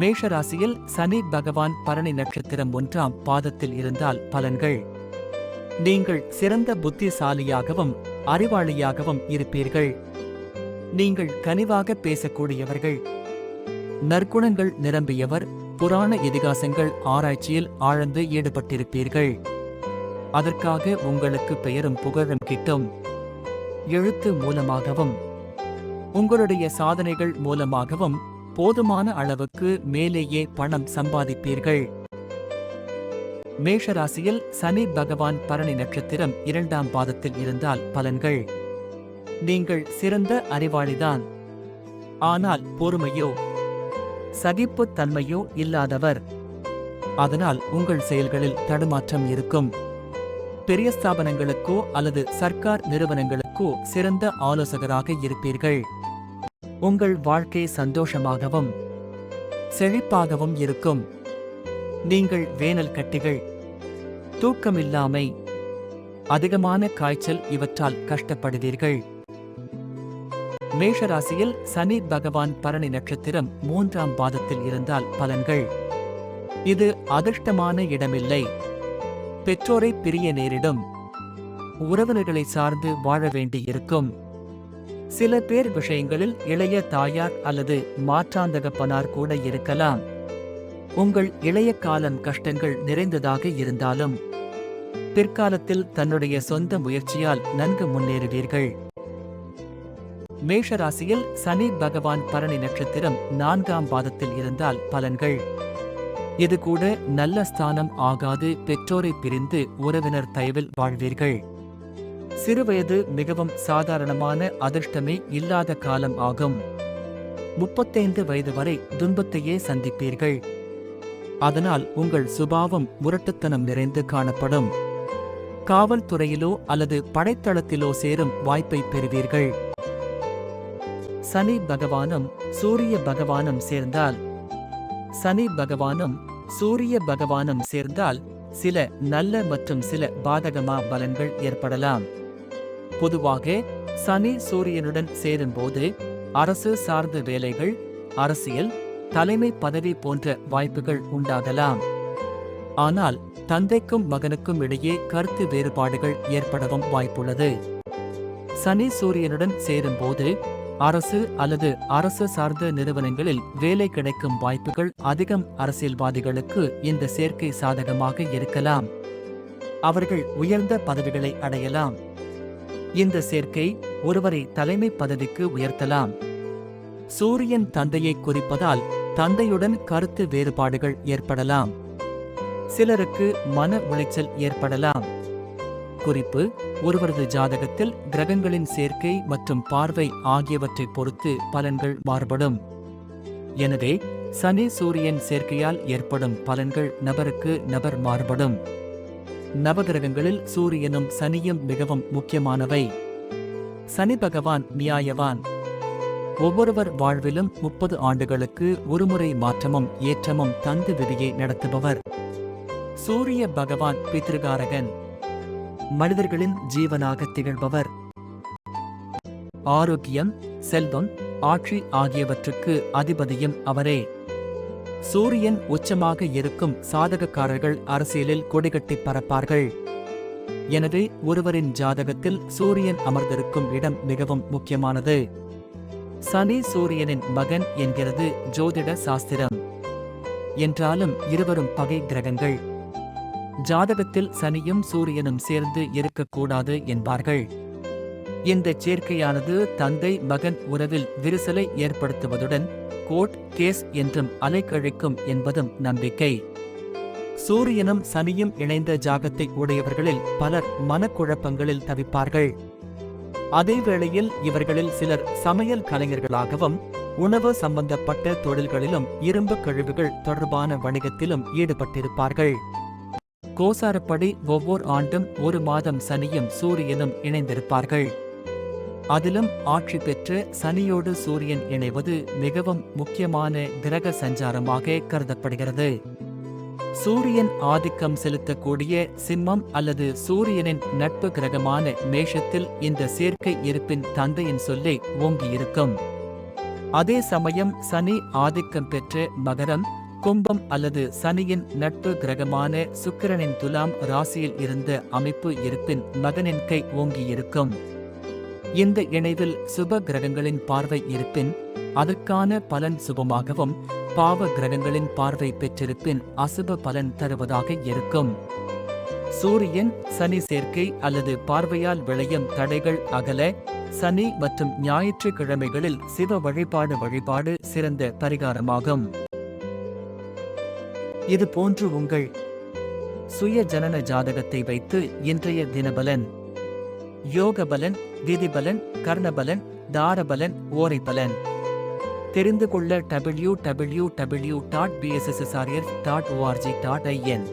மேஷராசியில் சனி பகவான் பரணி நட்சத்திரம் ஒன்றாம் பாதத்தில் இருந்தால் பலன்கள். நீங்கள் சிறந்த புத்திசாலியாகவும் அறிவாளியாகவும் இருப்பீர்கள். நீங்கள் கனிவாக பேசக்கூடியவர்கள். நற்குணங்கள் நிரம்பியவர் புராண இதிகாசங்கள் ஆராய்ச்சியில் ஆழ்ந்து ஈடுபட்டிருப்பீர்கள். அதற்காக உங்களுக்கு பெயரும் புகழும் கிட்டும். எழுத்து மூலமாகவும் உங்களுடைய சாதனைகள் மூலமாகவும் போதுமான அளவுக்கு மேலேயே பணம் சம்பாதிப்பீர்கள். மேஷராசியில் சனி பகவான் பரணி நட்சத்திரம் இரண்டாம் பாதத்தில் இருந்தால் பலன்கள். நீங்கள் சிறந்த அறிவாளிதான். ஆனால் பொறுமையோ சகிப்புத் தன்மையோ இல்லாதவர். அதனால் உங்கள் செயல்களில் தடுமாற்றம் இருக்கும். பெரிய ஸ்தாபனங்களுக்கோ அல்லது சர்க்கார் நிறுவனங்களுக்கோ சிறந்த ஆலோசகராக இருப்பீர்கள். உங்கள் வாழ்க்கை சந்தோஷமாகவும் செழிப்பாகவும் இருக்கும். நீங்கள் வேனல் கட்டிகள் தூக்கமில்லாமை அதிகமான காய்ச்சல் இவற்றால் கஷ்டப்படுவீர்கள். மேஷராசியில் சனி பகவான் பரணி நட்சத்திரம் மூன்றாம் பாதத்தில் இருந்தால் பலன்கள். இது அதிர்ஷ்டமான இடமில்லை. பெற்றோரை பிரிய நேரிடும். உறவினர்களை சார்ந்து வாழ வேண்டியிருக்கும். சில பேர் விஷயங்களில் இளைய தாயார் அல்லது மாற்றாந்தகப்பனார் கூட இருக்கலாம். உங்கள் இளைய காலம் கஷ்டங்கள் நிறைந்ததாக இருந்தாலும் பிற்காலத்தில் தன்னுடைய சொந்த முயற்சியால் நன்கு முன்னேறுவீர்கள். மேஷராசியில் சனி பகவான் பரணி நட்சத்திரம் நான்காம் பாதத்தில் இருந்தால் பலன்கள். இது கூட நல்ல ஸ்தானம் ஆகாது பெற்றோரை பிரிந்து உறவினர் தயவில் வாழ்வீர்கள். சிறுவயது மிகவும் சாதாரணமான அதிர்ஷ்டமே இல்லாத காலம் ஆகும். முப்பத்தைந்து வயது வரை துன்பத்தையே சந்திப்பீர்கள். அதனால் உங்கள் சுபாவம் முரட்டுத்தனம் நிறைந்து காணப்படும். காவல்துறையிலோ அல்லது படைத்தளத்திலோ சேரும் வாய்ப்பை பெறுவீர்கள். சனி பகவானும் சூரிய பகவானும் சேர்ந்தால் சனி பகவானும் சூரிய பகவானும் சேர்ந்தால் சில நல்ல மற்றும் சில பாதகமா பலன்கள் ஏற்படலாம். பொதுவாக சனி சூரியனுடன் சேரும்போது அரசு சார்ந்த வேலைகள் அரசியல் தலைமை பதவி போன்ற வாய்ப்புகள் உண்டாகலாம். ஆனால் தந்தைக்கும் மகனுக்கும் இடையே கருத்து வேறுபாடுகள் ஏற்படவும் வாய்ப்புள்ளது. சனி சூரியனுடன் சேரும்போது அரசு அல்லது அரசு சார்ந்த நிறுவனங்களில் வேலை கிடைக்கும் வாய்ப்புகள் அதிகம். அரசியல்வாதிகளுக்கு இந்த சேர்க்கை சாதகமாக இருக்கலாம். அவர்கள் உயர்ந்த பதவிகளை அடையலாம். இந்த சேர்க்கை ஒருவரை தலைமை பதவிக்கு உயர்த்தலாம். சூரியன் தந்தையை குறிப்பதால் தந்தையுடன் கருத்து வேறுபாடுகள் ஏற்படலாம். சிலருக்கு மன உளைச்சல் ஏற்படலாம். குறிப்பு ஒருவரது ஜாதகத்தில் கிரகங்களின் சேர்க்கை மற்றும் பார்வை ஆகியவற்றைப் பொறுத்து பலன்கள் மாறுபடும். எனவே சனி சூரியன் சேர்க்கையால் ஏற்படும் பலன்கள் நபருக்கு நபர் மாறுபடும். நவகிரகங்களில் சூரியனும் சனியும் மிகவும் முக்கியமானவை. சனி பகவான் நியாயவான். ஒவ்வொருவர் வாழ்விலும் முப்பது ஆண்டுகளுக்கு ஒருமுறை மாற்றமும் ஏற்றமும் தந்து விதியை நடத்துபவர். சூரிய பகவான் பித்ருகாரகன் மனிதர்களின் ஜீவனாக திகழ்பவர். ஆரோக்கியம் செல்வம் ஆட்சி ஆகியவற்றுக்கு அதிபதியும் அவரே. சூரியன் உச்சமாக இருக்கும் சாதகக்காரர்கள் அரசியலில் கொடிகட்டி பறப்பார்கள். எனவே ஒருவரின் ஜாதகத்தில் சூரியன் அமர்ந்திருக்கும் இடம் மிகவும் முக்கியமானது. சனி சூரியனின் மகன் என்கிறது ஜோதிட சாஸ்திரம். என்றாலும் இருவரும் பகை கிரகங்கள். ஜாதகத்தில் சனியும் சூரியனும் சேர்ந்து இருக்கக்கூடாது என்பார்கள். இந்த சேர்க்கையானது தந்தை மகன் உறவில் விரிசலை ஏற்படுத்துவதுடன் கோர்ட் கேஸ் என்றும் அலைக்கழிக்கும் என்பதும் நம்பிக்கை. சூரியனும் சனியும் இணைந்த ஜாகத்தை உடையவர்களில் பலர் மனக்குழப்பங்களில் தவிப்பார்கள். அதேவேளையில் இவர்களில் சிலர் சமையல் கலைஞர்களாகவும் உணவு சம்பந்தப்பட்ட தொழில்களிலும் இரும்பு கழிவுகள் தொடர்பான வணிகத்திலும் ஈடுபட்டிருப்பார்கள். கோசாரப்படி ஒவ்வொரு ஆண்டும் ஒரு மாதம் சனியும் சூரியனும் இணைந்திருப்பார்கள். அதிலும் ஆட்சி பெற்று சனியோடு சூரியன் இணைவது மிகவும் முக்கியமான கிரக சஞ்சாரமாக கருதப்படுகிறது. சூரியன் ஆதிக்கம் செலுத்தக்கூடிய சிம்மம் அல்லது சூரியனின் நட்பு கிரகமான மேஷத்தில் இந்த சேர்க்கை இருப்பின் தந்தையின் சொல்லே ஓங்கியிருக்கும். அதே சமயம் சனி ஆதிக்கம் பெற்ற மகரம் கும்பம் அல்லது சனியின் நட்பு கிரகமான சுக்கிரனின் துலாம் ராசியில் இருந்த அமைப்பு இருப்பின் மகனின் கை ஓங்கியிருக்கும். இந்த இணைவில் சுப கிரகங்களின் பார்வை இருப்பின் அதற்கான பலன் சுபமாகவும் பாவ கிரகங்களின் பார்வை பெற்றிருப்பின் அசுப பலன் தருவதாக இருக்கும். சூரியன் சனி சேர்க்கை அல்லது பார்வையால் விளையும் தடைகள் அகல சனி மற்றும் ஞாயிற்றுக்கிழமைகளில் சிவ வழிபாடு வழிபாடு சிறந்த பரிகாரமாகும். இது போன்று உங்கள் சுய ஜனன ஜாதகத்தை வைத்து இன்றைய தினபலன் யோகபலன் விதிபலன் கர்ணபலன் தாரபலன் ஓரைபலன். தெரிந்து கொள்ள W W W dot PSSSRF dot ORG dot IN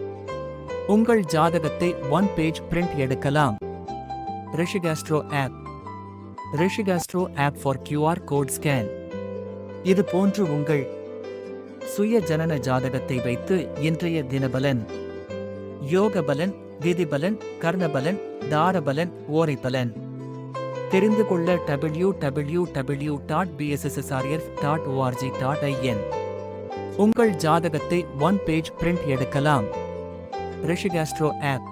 உங்கள் ஜாதகத்தை ஒன் பேஜ் பிரிண்ட் எடுக்கலாம். Rishi Astro app. Rishi Astro app for QR code scan. இது போன்று உங்கள் சுய ஜனன ஜாதகத்தை வைத்து இன்றைய தினபலன். யோகபலன் விதிபலன் கர்ணபலன் தாரபலன் ஓரைபலன். தெரிந்து கொள்ள W W W dot PSSSRF dot ORG dot IN உங்கள் ஜாதகத்தை ஒன் பேஜ் பிரிண்ட் எடுக்கலாம். Rishi Astro app.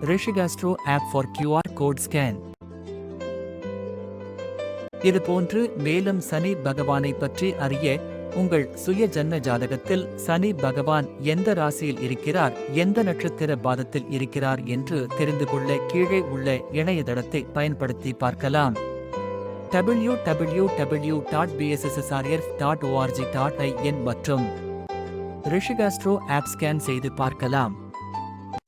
Rishi Astro app for QR code scan. இது போன்று மேலும் சனி பகவானை பற்றி அறிய உங்கள் சுய ஜன்ம ஜாதகத்தில் சனி பகவான் எந்த ராசியில் இருக்கிறார் எந்த நட்சத்திர பாதத்தில் இருக்கிறார் என்று தெரிந்து கொள்ள கீழே உள்ள இணையதளத்தை பயன்படுத்தி பார்க்கலாம். W W W dot PSSSRF dot ORG dot IN மற்றும் ரிஷிகாஸ்ட்ரோ ஆப் ஸ்கேன் செய்து பார்க்கலாம்.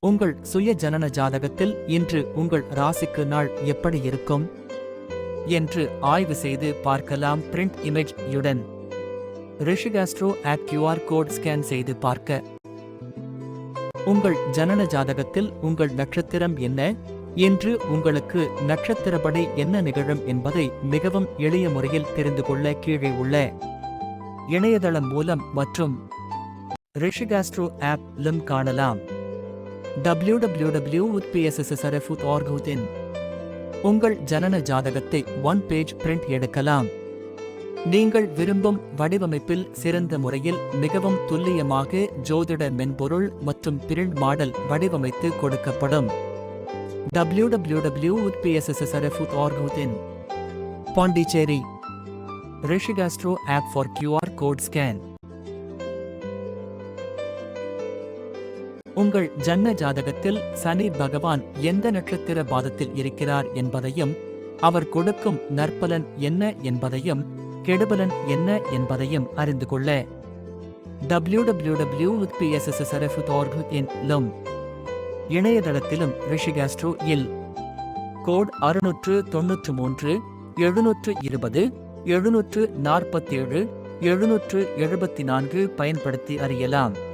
உங்கள் சுய ஜனன ஜாதகத்தில் இன்று உங்கள் ராசிக்கு நாள் எப்படி இருக்கும்? என்று ஆய்வு செய்து பார்க்கலாம் பிரிண்ட் இமேஜ் யுடன். Rishi Astro app QR code scan செய்து பார்க்க. உங்கள் ஜனன ஜாதகத்தில் உங்கள் நட்சத்திரம் என்ன? இன்று உங்களுக்கு நட்சத்திரப்படி என்ன நிகழும் என்பதை மிகவும் எளிய முறையில் தெரிந்து கொள்ள கீழே உள்ள இணையதளம் மூலம் மற்றும் ரிஷிகாஸ்ட்ரோ ஆப் லும் காணலாம். உத் இன் உங்கள் ஜனன ஜாதகத்தை ஒன் பேஜ் பிரிண்ட் எடுக்கலாம். நீங்கள் விரும்பும் வடிவமைப்பில் சிறந்த முறையில் மிகவும் துல்லியமாக ஜோதிட மென்பொருள் மற்றும் பிரிண்ட் மாடல் வடிவமைத்து கொடுக்கப்படும். www.pssrf.org in Pondicherry. Rishi Astro app for QR code scan. உங்கள் ஜன்ன ஜாதகத்தில் சனி பகவான் எந்த நட்சத்திர பாதத்தில் இருக்கிறார் என்பதையும் அவர் கொடுக்கும் நற்பலன் என்ன என்பதையும் கெடுபலன் என்ன என்பதையும் அறிந்து கொள்ள www.pssrf.org இன் இணையதளத்திலும் ரிஷிகாஸ்ட்ரோ இல். கோட் அறுநூற்று தொன்னூற்று மூன்று எழுநூற்று இருபது எழுநூற்று நாற்பத்தேழு எழுநூற்று எழுபத்தி நான்கு பயன்படுத்தி அறியலாம்.